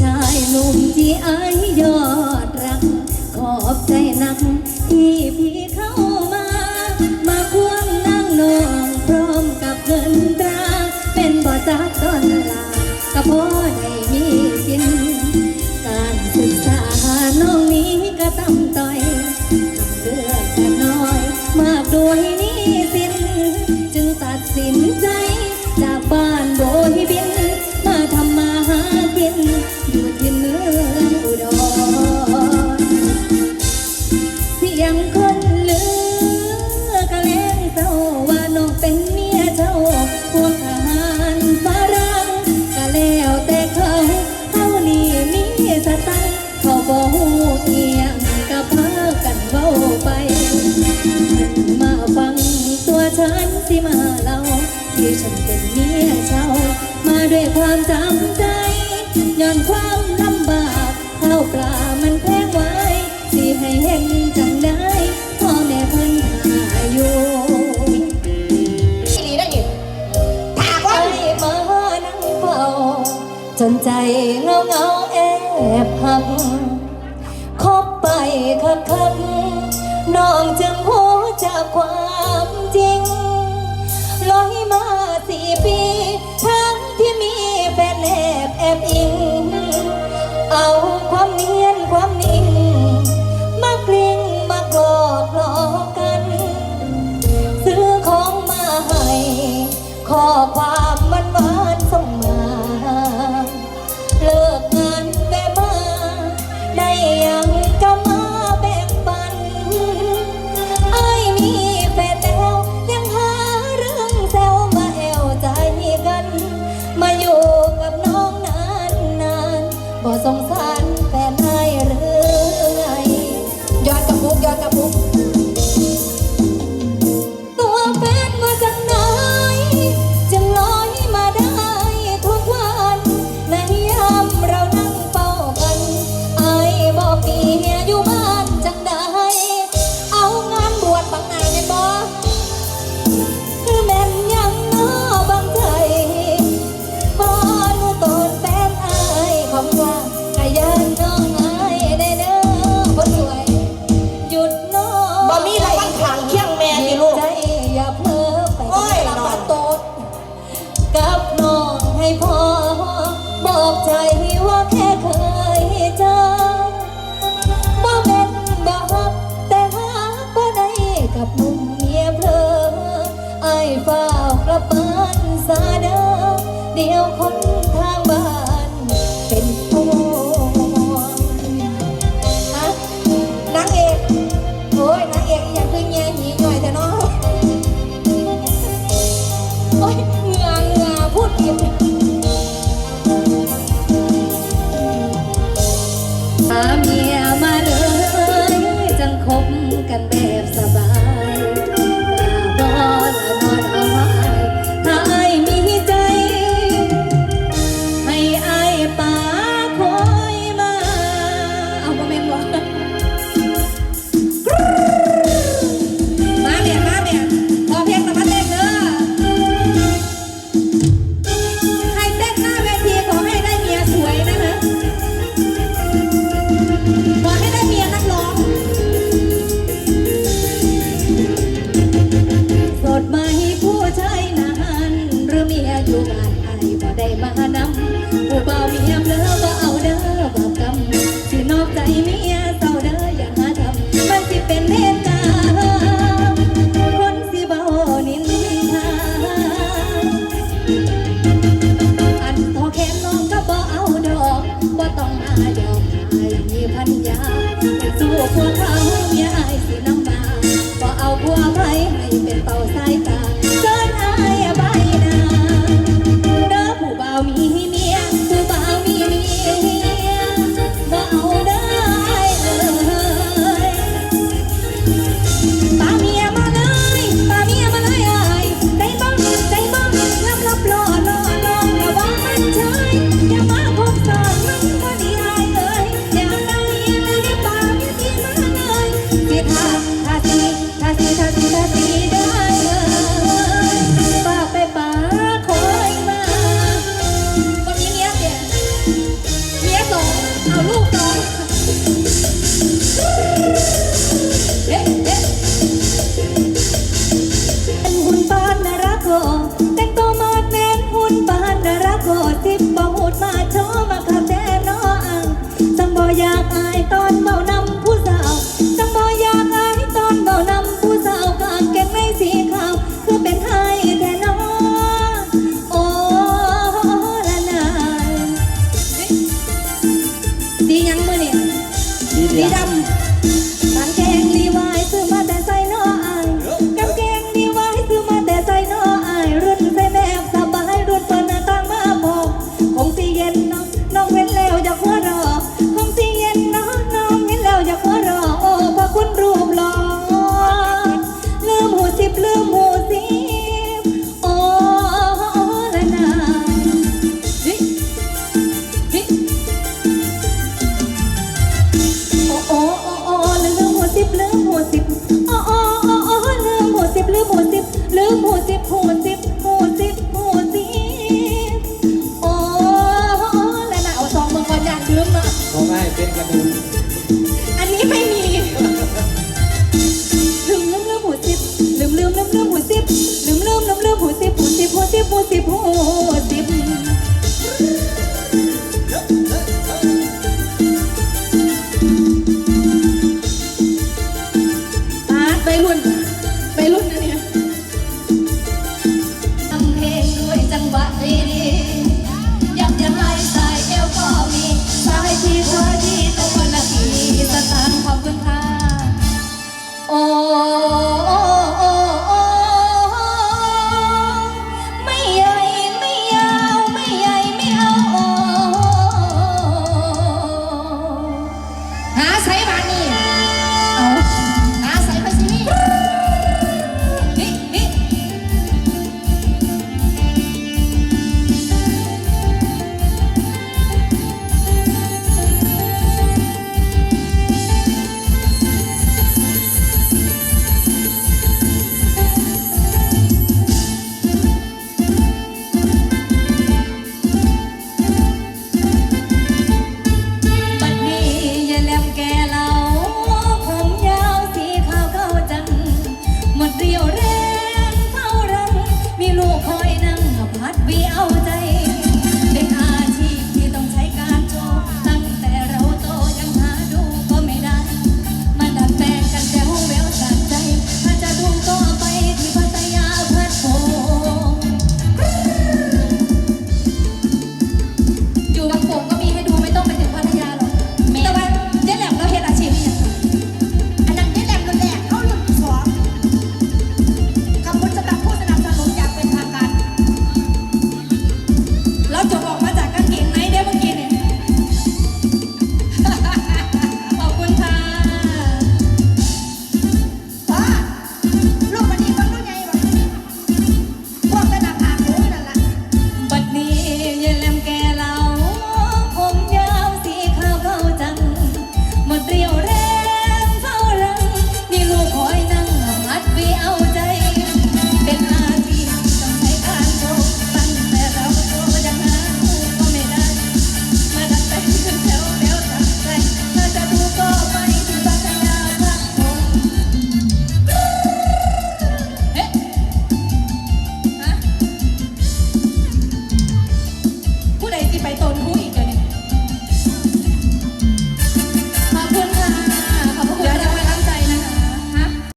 ชายหนุ่มที่อายยอดรัก ขอบใจนักที่พี่เข้ามา มาควงนั่งนองพร้อมกับเงินตรา เป็นบ่อจักตอนลากระเพอได้มีกิน การศึกษาน้องนี้ก็ตั้งต่อย มาฟังตัวฉันสิมาเล่าที่ฉันเป็นเมียเจ้ามาด้วยความจำใจย้อนความลำบากข้าวปลามันแพงไว้สิให้เห็นจังได้พ่อแม่พันหาอยู่ที่ได้มว่านั่งเฝ้าจนใจเงาเงาแอบหักคบไปคักคักน้องจะ Cha องหาดอกไม้มีพันยาแต่สู้พวกเขาเมียอายสีน้ำตาก็เอาพวกไผให้เป็นเป่าสายตา ของไอ้เป็นกระดูก